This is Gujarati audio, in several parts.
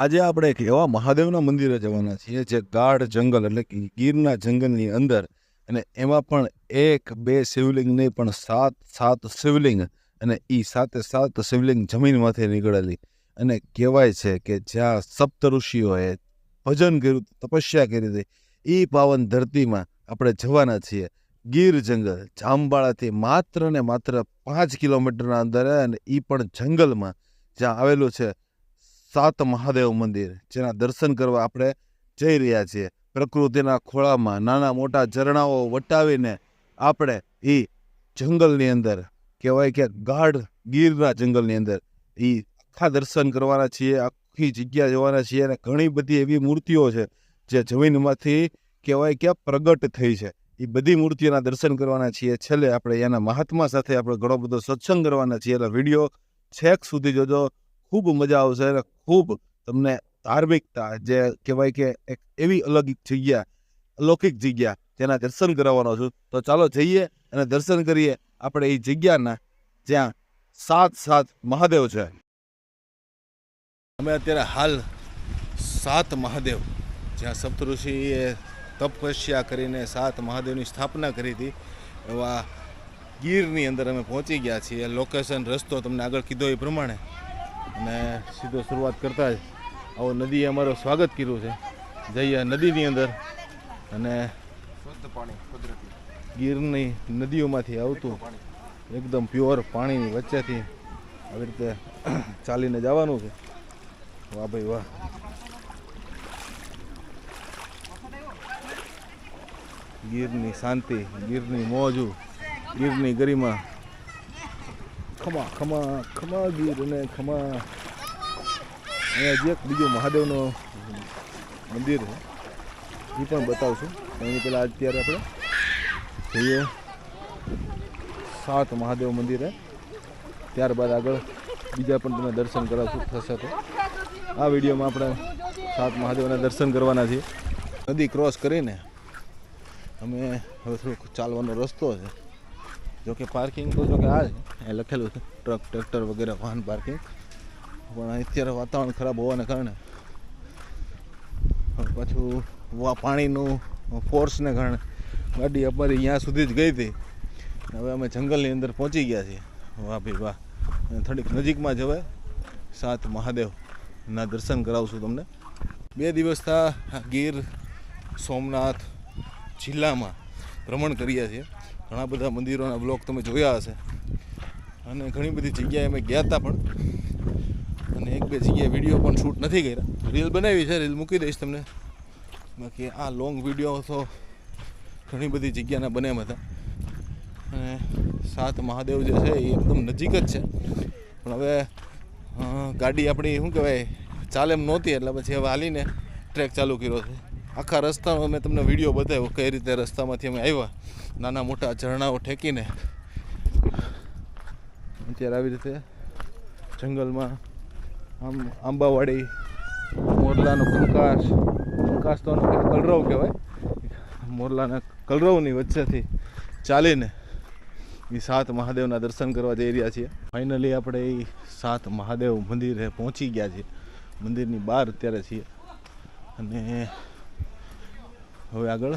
આજે આપણે એક એવા મહાદેવના મંદિરે જવાના છીએ જે ગાઢ જંગલ એટલે કે ગીરના જંગલની અંદર અને એમાં પણ એક, બે શિવલિંગ નહીં પણ સાત સાત શિવલિંગ અને એ સાતે સાત શિવલિંગ જમીનમાંથી નીકળેલી. અને કહેવાય છે કે જ્યાં સપ્ત ઋષિઓએ ભજન કર્યું, તપસ્યા કરી હતી એ પાવન ધરતીમાં આપણે જવાના છીએ. ગીર જંગલ જામબાળાથી માત્ર ને માત્ર પાંચ કિલોમીટરના અંદરે અને એ પણ જંગલમાં જ્યાં આવેલું છે સાત મહાદેવ મંદિર, જેના દર્શન કરવા આપણે જઈ રહ્યા છીએ. પ્રકૃતિના ખોળામાં નાના મોટા ઝરણાઓ વટાવીને આપણે એ જંગલની અંદર, કહેવાય કે ગાઢ ગીરના જંગલની અંદર એ આખા દર્શન કરવાના છીએ, આખી જગ્યા જવાના છીએ અને ઘણી બધી એવી મૂર્તિઓ છે, જે જમીનમાંથી કહેવાય કે પ્રગટ થઈ છે. એ બધી મૂર્તિઓના દર્શન કરવાના છીએ. છેલ્લે આપણે એના મહાત્મા સાથે આપણે ઘણો બધો સત્સંગ કરવાના છીએ. એટલે વીડિયો છેક સુધી જોજો. ખૂબ મજા આવશે અને ખૂબ તમને ધાર્મિકતા જે કહેવાય કે એક એવી અલગ જગ્યા, અલૌકિક જગ્યા જેના દર્શન કરાવવાનો છું. તો ચાલો જઈએ અને દર્શન કરીએ આપણે એ જગ્યાના જ્યાં સાત સાત મહાદેવ છે. અમે અત્યારે હાલ સાત મહાદેવ, જ્યાં સપ્તઋષિએ તપસ્યા કરીને સાત મહાદેવની સ્થાપના કરી હતી. એવા ગીરની અંદર અમે પહોંચી ગયા છીએ. લોકેશન, રસ્તો તમને આગળ કીધો એ પ્રમાણે. અને સીધો શરૂઆત કરતા જ આવો નદીએ અમારું સ્વાગત કર્યું છે. જઈએ નદીની અંદર અને શુદ્ધ પાણી કુદરતી. ગીરની નદીઓમાંથી આવતું એકદમ પ્યોર પાણીની વચ્ચેથી આવી રીતે ચાલીને જવાનું છે. વાહ ભાઈ વાહ. ગીરની શાંતિ ગીરની મોજું ગીરની ગરિમા ખમા ખમા ખમા ગીર અને ખમા અહીંયા જે બીજું મહાદેવનો મંદિર છે, એ પણ બતાવશું. એની પહેલાં અત્યારે આપણે જઈએ. સાત મહાદેવ મંદિરે ત્યારબાદ આગળ બીજા પણ તમે દર્શન કરાવશું, થશે તો. આ વિડીયોમાં આપણે સાત મહાદેવના દર્શન કરવાના છીએ. નદી ક્રોસ કરીને અમે હવે થોડુંક ચાલવાનો રસ્તો છે. જોકે પાર્કિંગ તો જોકે આ એ લખેલું છે ટ્રક ટ્રેક્ટર વગેરે, વાહન પાર્કિંગ પણ અત્યારે વાતાવરણ ખરાબ હોવાને કારણે પાછું વા પાણીનું ફોર્સને કારણે ગાડી અમારી અહીંયા સુધી જ ગઈ હતી. હવે અમે જંગલની અંદર પહોંચી ગયા છીએ. વાહ ભાઈ વાહ. થોડીક નજીકમાં જવાય સાત મહાદેવના દર્શન કરાવશું તમને. બે દિવસ થા ગીર, સોમનાથ જિલ્લામાં ભ્રમણ કર્યા છીએ. ઘણા બધા મંદિરોના બ્લોક તમે જોયા હશે. અને ઘણી બધી જગ્યાએ અમે ગયા હતા પણ. અને એક બે જગ્યાએ વીડિયો પણ શૂટ નથી કર્યા. રીલ બનાવી છે, રીલ મૂકી દઈશ તમને. બાકી આ લોંગ વીડિયો તો ઘણી બધી જગ્યાના બને એમ હતા. અને સાત મહાદેવ જે છે એ એકદમ નજીક જ છે. પણ હવે ગાડી આપણી શું કહેવાય, ચાલે એમ નહોતી, એટલે પછી હવે હાલીને ટ્રેક ચાલુ કર્યો છે. આખા રસ્તામાં મેં તમને વીડિયો બતાવ્યો કઈ રીતે રસ્તામાંથી અમે આવ્યા. નાના મોટા ઝરણાઓ ઠેકીને અત્યારે આવી રીતે જંગલમાં આમ આંબાવાડી, મોરલાનો કંકાસ કંકાસ તો કલરવ કહેવાય. મોરલાના કલરવની વચ્ચેથી ચાલીને એ સાત મહાદેવના દર્શન કરવા જઈ રહ્યા છીએ. ફાઇનલી આપણે એ સાત મહાદેવ મંદિરે પહોંચી ગયા છીએ. મંદિરની બહાર અત્યારે છીએ. અને હવે આગળ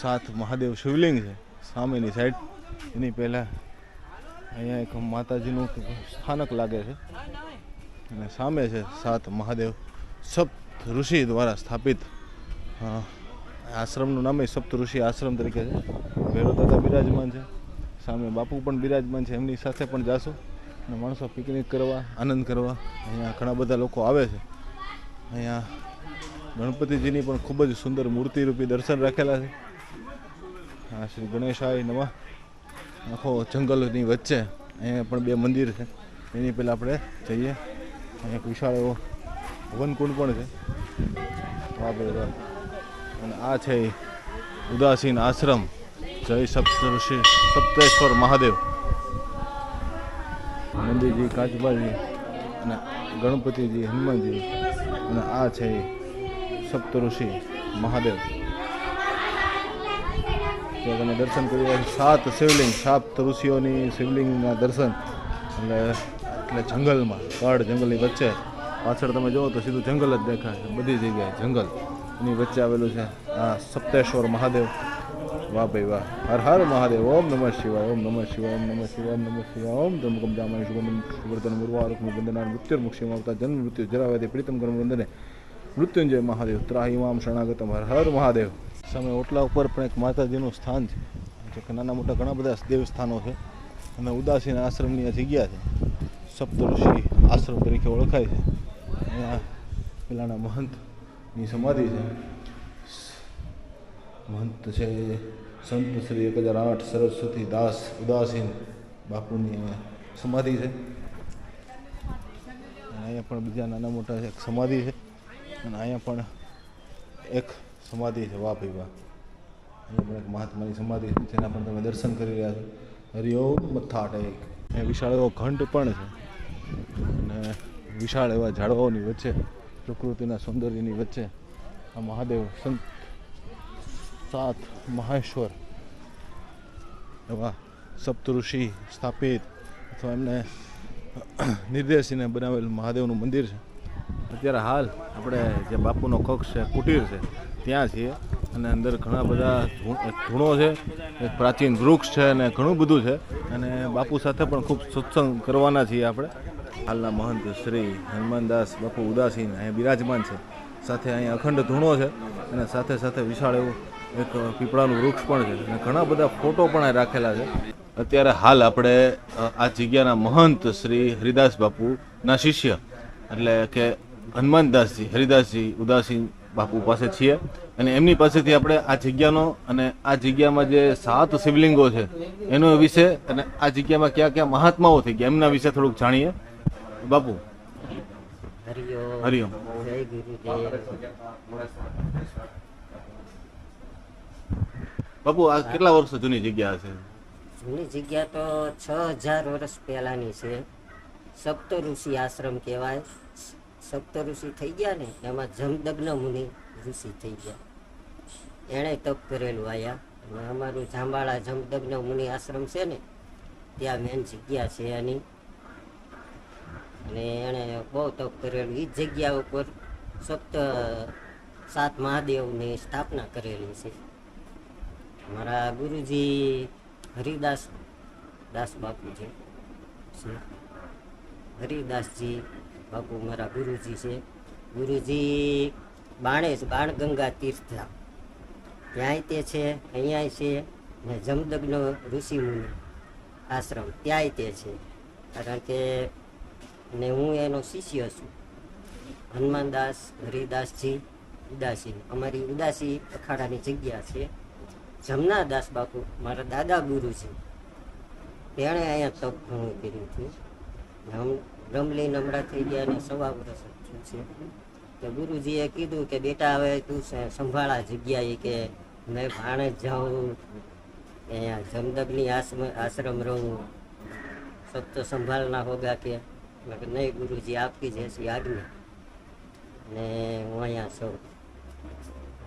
સાત મહાદેવ શિવલિંગ છે, સામેની સાઈડ એની પહેલાં અહીંયા એક માતાજીનું સ્થાનક લાગે છે. અને સામે છે સાત મહાદેવ સપ્ત ઋષિ દ્વારા સ્થાપિત આશ્રમનું નામ સપ્ત ઋષિ આશ્રમ તરીકે છે. ભૈરવ દાદા બિરાજમાન છે. સામે બાપુ પણ બિરાજમાન છે. એમની સાથે પણ જાશું અને માણસો પિકનિક કરવા, આનંદ કરવા. અહીંયા ઘણા બધા લોકો આવે છે. અહીંયા ગણપતિજીની પણ ખૂબ જ સુંદર મૂર્તિરૂપી દર્શન રાખેલા છે. આ શ્રી ગણેશાય નવા આખો જંગલની વચ્ચે અહીંયા પણ બે મંદિર છે. એની પહેલાં આપણે જઈએ. અહીંયા એક વિશાળ એવો વનકુંડ પણ છે. વાહ અને આ છે ઉદાસીન આશ્રમ. જય સપ્તઋષિ સપ્તેશ્વર મહાદેવ. મંદિરજી, કાચબાજી અને ગણપતિજી, હનુમાનજી. અને આ છે સપ્તઋષિ મહાદેવ. ત્યાં તમે દર્શન કરી રહ્યા સાત શિવલિંગ, સાત ઋષિઓની શિવલિંગના દર્શન. એટલે એટલે જંગલમાં કાળ જંગલની વચ્ચે. પાછળ તમે જુઓ તો સીધું જંગલ જ દેખાય. બધી જગ્યાએ જંગલ. એની વચ્ચે આવેલું છે આ સપ્તેશ્વર મહાદેવ. વાહ ભાઈ વાહ. હર હર મહાદેવ. ઓમ નમઃ શિવાય, ઓમ નમઃ શિવાય, ઓમ નમઃ શિવાય, ઓમ નમઃ શિવાય. ઓમ ધમકમ જામાય, શુભમ સુવર્ધન મુર્વારુક વંદના મૃત્યુર મુક્ષીમાં આવતા જન્મ મૃત્યુ જરાવતી પ્રીતમ કર્મ વંદને. મૃત્યુંજય મહાદેવ ત્રાહી મામ શરણાગતમ હર હર મહાદેવ. સામે ઓટલા ઉપર પણ એક માતાજીનું સ્થાન છે. જે કે નાના મોટા ઘણા બધા દેવસ્થાનો છે. અને ઉદાસીન આશ્રમની આ જગ્યા છે. સપ્તઋષિ આશ્રમ તરીકે ઓળખાય છે. અહીંયા પેલાના મહંતની સમાધિ છે. મહંત છે સંત શ્રી એક હજાર આઠ સરસ્વતી દાસ ઉદાસીન બાપુની સમાધિ છે. અહીંયા પણ બીજા નાના મોટા એક સમાધિ છે. અને અહીંયા પણ એક સમાધિ છે વાહ ભાઈ અહીંયા પણ એક મહાત્માની સમાધિ છે, જેના પણ તમે દર્શન કરી રહ્યા છો. હરિઓમ મથાટ એક. અહીંયા વિશાળ એવો ઘંટ પણ છે. અને વિશાળ એવા ઝાડવાઓની વચ્ચે, પ્રકૃતિના સૌંદર્યની વચ્ચે આ મહાદેવ સંત સાત મહેશ્વર એવા સપ્તઋષિ સ્થાપિત અથવા એમને નિર્દેશીને બનાવેલ મહાદેવનું મંદિર છે. અત્યારે હાલ આપણે જે બાપુનો કક્ષ છે, કુટીર છે, ત્યાં છીએ. અને અંદર ઘણા બધા ધૂણો છે, એક પ્રાચીન વૃક્ષ છે અને ઘણું બધું છે. અને બાપુ સાથે પણ ખૂબ સત્સંગ કરવાના છીએ આપણે. હાલના મહંત શ્રી હનુમાનદાસ, બાપુ ઉદાસીન, અહીંયા બિરાજમાન છે. સાથે અહીંયા અખંડ ધૂણો છે અને સાથે સાથે વિશાળ એવું એક પીપળાનું વૃક્ષ પણ છે. અને ઘણા બધા ફોટો પણ અહીં રાખેલા છે. અત્યારે હાલ આપણે આ જગ્યાના મહંત શ્રી હરિદાસ બાપુના શિષ્ય. એટલે કે હનુમાનદાસજી, હરિદાસજી ઉદાસીન બાપુ પાસે છીએ. અને એમની પાસેથી આપણે આ જગ્યાનો અને આ જગ્યામાં જે સાત શિવલિંગો છે, એનો વિશે અને આ જગ્યામાં ક્યાં ક્યાં મહાત્માઓ થઈ ગયા, એમના વિશે થોડુંક જાણીએ. બાપુ. હરિઓમ બાપુ, આ કેટલા વર્ષો જૂની જગ્યા છે? જૂની જગ્યા તો છ હજાર વર્ષ પહેલાની છે. સપ્ત ઋષિ આશ્રમ કહેવાય. સપ્ત ઋષિ થઈ ગયા ને, એમાં જમદગ્ન મુનિ ઋષિ થઈ ગયા. એણે તપ કરેલું આયા. અમારું જાંબાળા જમદગ્ન મુનિ આશ્રમ છે ને, ત્યાં મેન જગ્યા છે એની અને એણે બહુ તપ કરેલું. એ જગ્યા ઉપર સપ્ત, સાત મહાદેવની સ્થાપના કરેલી છે. મારા ગુરુજી હરિદાસ, દાસ બાપુ છે. હરિદાસજી બાપુ મારા ગુરુજી છે. ગુરુજી બાણેજ બાણગંગા તીર્થધામ ત્યાંય તે છે અહીંયા છે ને જમદગ્ન ઋષિ મુનિ આશ્રમ, ત્યાંય તે છે. કારણ કે ને હું એનો શિષ્ય છું. હનુમાનદાસ હરિદાસજી, ઉદાસી. અમારી ઉદાસી અખાડાની જગ્યા છે. જમનાદાસ બાપુ મારા દાદા ગુરુ છે. તેણે અહીંયા તપ ઘણું કર્યું હતું. રમલી નમડા થઈ ગયા અને સવા વર્ષ છે. તો ગુરુજીએ કીધું કે બેટા હવે તું સંભાળા જગ્યાએ કે મેં ભાણે જાઉં અહીંયા જમદગની આશ્રમ આશ્રમ રહું. સબ સંભાળના હોગા કે. નહીં ગુરુજી આપકી જૈસી આજ્ઞા ને હું અહીંયા છું.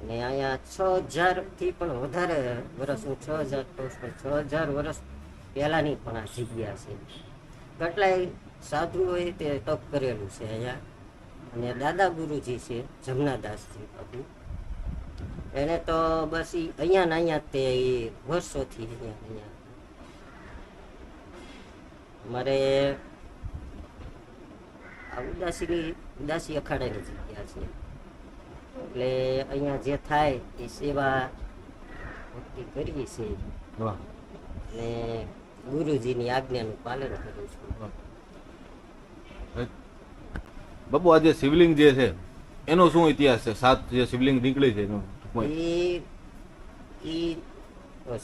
અને અહીંયા છ હજારથી પણ વધારે વર્ષ હું છ હજાર કહું છું, છ હજાર વર્ષ પહેલાંની પણ આ જગ્યા છે. કેટલાય સાધુઓએ તે તપ કરેલું છે અહીંયા. અને દાદા ગુરુજી છે જમનાદાસજી બાપુ. એને તો બસ એ અહીંયા ને અહીંયા તે વર્ષોથી અહીંયા અહીંયા. મારે આ ઉદાસીની ઉદાસી અખાડાની જગ્યા છે. એટલે અહીંયા જે થાય એ સેવા ભક્તિ કરીએ છીએ. અને ગુરુજીની આજ્ઞાનું પાલન કરું છું. બાપુ આ જે શિવલિંગ જે છે એનો શું ઇતિહાસ છે? સાત જે શિવલિંગ નીકળી છે એનો ટૂંકમાં. એ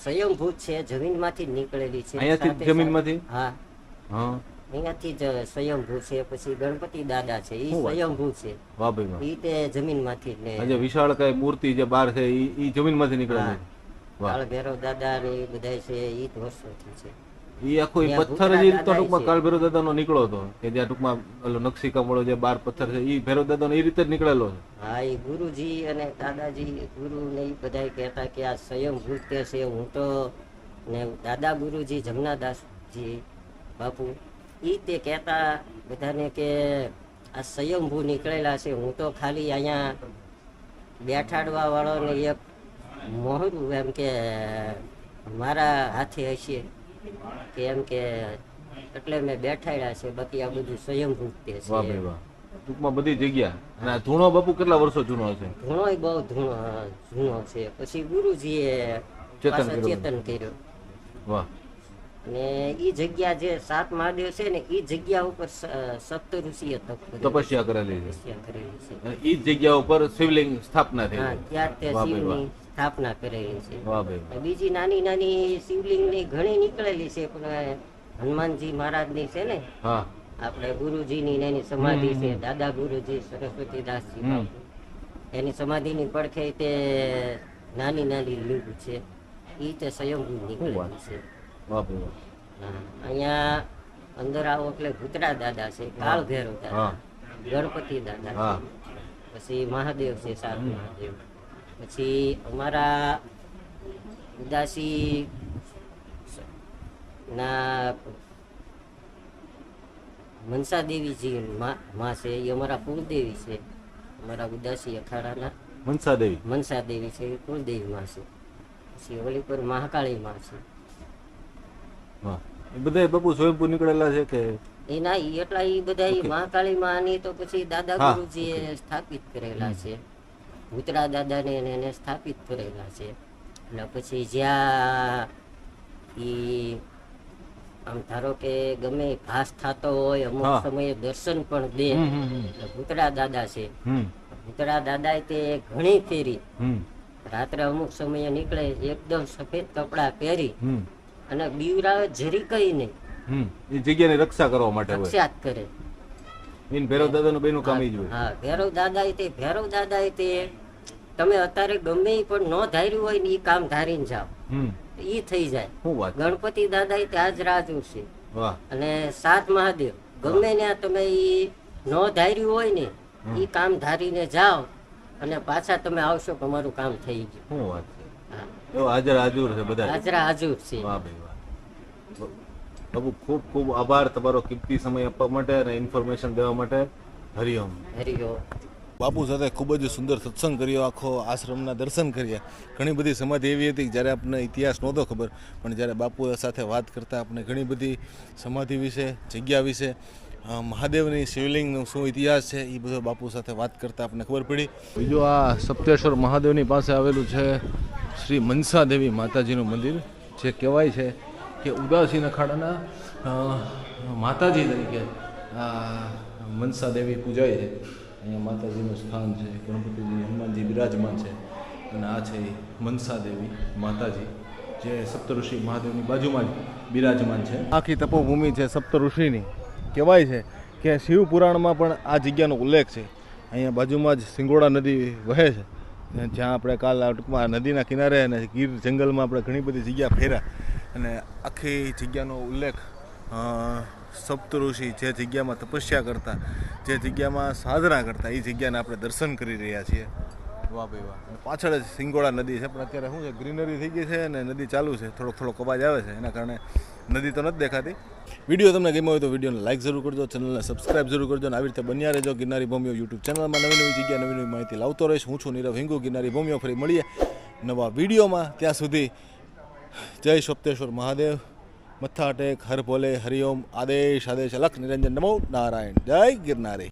સ્વયંભૂત છે જમીનમાંથી નીકળેલી છે. અહીંયાથી જમીનમાંથી? હા. હા. અહીંયાથી જ સ્વયંભૂ છે પછી ગણપતિ દાદા છે એ? સ્વયંભૂ છે. ઈ તે જમીનમાંથી ને વિશાળ કઈ મૂર્તિ જે બાર છે એ જમીન જમીનમાંથી નીકળે. છે? કાળ ભૈરવ દાદા ને એ બધા છે એ વર્ષોથી છે. ઈ આખો પથ્થર જે રીતનો ટૂંકમાં છે. કાળ ભૈરવ દાદાનો નીકળો હતો. કે જ્યાં ટૂંકમાં ઓલો નકશી કમળો જે બાર પથ્થર છે ઈ ભૈરવ દાદાનો એ રીતે જ નીકળેલો છે. હા એ ગુરુજી અને દાદાજી ગુરુ ને એ બધા કહેતા કે આ સ્વયંભૂત કે છે હું તો ને દાદા ગુરુજી જમનાદાસજી બાપુ એ તે કહેતા બધાને કે આ સ્વયંભૂ નીકળેલા છે હું તો ખાલી અહીંયા બેઠાડવા વાળોને એક મોહરું એમ કે મારા હાથે હશે. કે એમ કે એટલે મેં બેઠાડ્યા છે બાકી આ બધું સ્વયંભૂ જ તે વાહ ભાઈ છે ટૂંકમાં બધી જગ્યા. અને ધૂણો બાપુ કેટલા વર્ષો જૂનો હશે ધૂણો બહુ ધૂણો જૂનો છે. પછી ગુરુજીએ. ચેતન કર્યો. વાહ. અને ઈ જગ્યા જે સાત મહાદેવ છે ને ઈ જગ્યા ઉપર સપ્ત ઋષિએ તપસ્યા કરેલી છે. ઈ જગ્યા ઉપર શિવલિંગ સ્થાપના થઈ ત્યાં તે શિવની સ્થાપના કરેલી છે. બીજી નાની નાની શિવલિંગની ઘણી નીકળેલી છે પણ હનુમાનજી મહારાજની છે ને આપણે ગુરુજીની ને એની સમાધિ છે દાદા ગુરુજી સરસ્વતી દાસજી. એની સમાધિની પડખે તે નાની નાની લીંબ છે ઈ તે સ્વયંભૂ નીકળેલી છે. અહીંયા અંદર આવો એટલે ભૂતડા દાદા છે કાળ ભેરો દાદા ગણપતિ દાદા પછી મહાદેવ છે સાત મહાદેવ. પછી અમારા ઉદાસી ના મનસા દેવીજી માં છે એ અમારા કુળદેવી છે. અમારા ઉદાસી અખાડાના મનસા દેવી. મનસા દેવી છે કુળદેવી માં છે. પછી ઓલી પર મહાકાળી માં છે. એ બધા બાપુ સ્વયંભૂ નીકળેલા છે કે? ના એટલા બધા મહાકાળી માની તો પછી દાદા ગુરુજી સ્થાપિત કરેલા છે. ભૂતરા દાદાને એને સ્થાપિત કરેલા છે. એટલે પછી જ્યાં આમ ધારો કે ગમે ઘાસ થતો હોય અમુક સમયે દર્શન પણ દે. ભૂતરા દાદા છે. ભૂતરા દાદા તે ઘણી ફેરી. રાત્રે અમુક સમયે નીકળે એકદમ સફેદ કપડા પહેરી. અને બીવરાવે જરી કઈ નહીં. એ જગ્યાની રક્ષા કરવા માટે હોય. રક્ષાત કરે. ઈન ભૈરવ દાદાનું બેનું કામ જ હોય. હા ભેરવ દાદા તે ભેરવ દાદા તે તમે અત્યારે ગમે પણ ન ધાર્યું હોય ને એ કામ ધારીને જાઓ. એ થઈ જાય. ગણપતિ દાદા તે આજ રાજુ છે અને સાત મહાદેવ ગમે ત્યાં તમે એ ન ધાર્યું હોય ને એ કામ ધારીને જાઓ અને પાછા તમે આવશો કે અમારું કામ થઈ ગયું. શું વાત છે. હા. એવો હાજર હાજર છે બધા હાજરા હાજર છે. વાહ ભાઈ વાહ. બાબુ ખૂબ ખૂબ આભાર તમારો કિંમતી સમય આપવા માટે અને ઇન્ફોર્મેશન દેવા માટે. હરિઓમ હરિયો બાપુ સાથે ખૂબ જ સુંદર સત્સંગ કર્યો, આખો આશ્રમના દર્શન કર્યા. ઘણી બધી સમાધિ એવી હતી જ્યારે આપણને ઇતિહાસ નહોતો ખબર, પણ જ્યારે બાપુ સાથે વાત કરતાં આપણે ઘણી બધી સમાધિ વિશે, જગ્યા વિશે મહાદેવની શિવલિંગનો શું ઇતિહાસ છે એ બધો બાપુ સાથે વાત કરતાં આપણને ખબર પડી. બીજું આ સપ્તેશ્વર મહાદેવની પાસે આવેલું છે શ્રી મનસા દેવી માતાજીનું મંદિર, જે કહેવાય છે કે ઉદાસીન અખાડાના માતાજી તરીકે મનસા દેવી પૂજાય છે. અહીંયા માતાજીનું સ્થાન છે ગણપતિજી હનુમાનજી બિરાજમાન છે અને આ છે મનસા દેવી માતાજી, જે સપ્તઋષિ મહાદેવની બાજુમાં જ બિરાજમાન છે. આખી તપોભૂમિ છે સપ્તઋષિની. કહેવાય છે કે શિવ પુરાણમાં પણ આ જગ્યાનો ઉલ્લેખ છે. અહીંયા બાજુમાં જ સિંગોડા નદી વહે છે. જ્યાં આપણે કાલ ટૂંકમાં નદીના કિનારે અને ગીર જંગલમાં આપણે ઘણી બધી જગ્યા ફેર્યા. અને આખી જગ્યાનો ઉલ્લેખ સપ્તઋષિ જે જગ્યામાં તપસ્યા કરતા, જે જગ્યામાં સાધના કરતા એ જગ્યાને આપણે દર્શન કરી રહ્યા છીએ. વાહ ભાઈ વાહ. પાછળ જ સિંગોડા નદી છે, પણ અત્યારે શું છે, ગ્રીનરી થઈ ગઈ છે અને નદી ચાલુ છે. થોડોક થોડોક અવાજ આવે છે, એના કારણે નદી તો નથી દેખાતી. વીડિયો તમને ગમ્યો હોય તો વિડીયોને લાઇક જરૂર કરજો, ચેનલને સબસ્ક્રાઇબ જરૂર કરજો અને આવી રીતે બન્યા રહેજો ગિરનારી ભૂમિઓ યુટ્યુબ ચેનલમાં નવી નવી જગ્યા, નવી નવી માહિતી લાવતો રહીશ. હું છું નીરવ હિંગુ, ગિરનારી ભૂમિઓ ફરી મળીએ નવા વિડીયોમાં. ત્યાં સુધી જય સપ્તેશ્વર મહાદેવ. મથા ટેક હર ભોલે હરિઓમ આદેશ આદેશ અલખ નિરંજન નમો નારાયણ. જય ગિરનારી.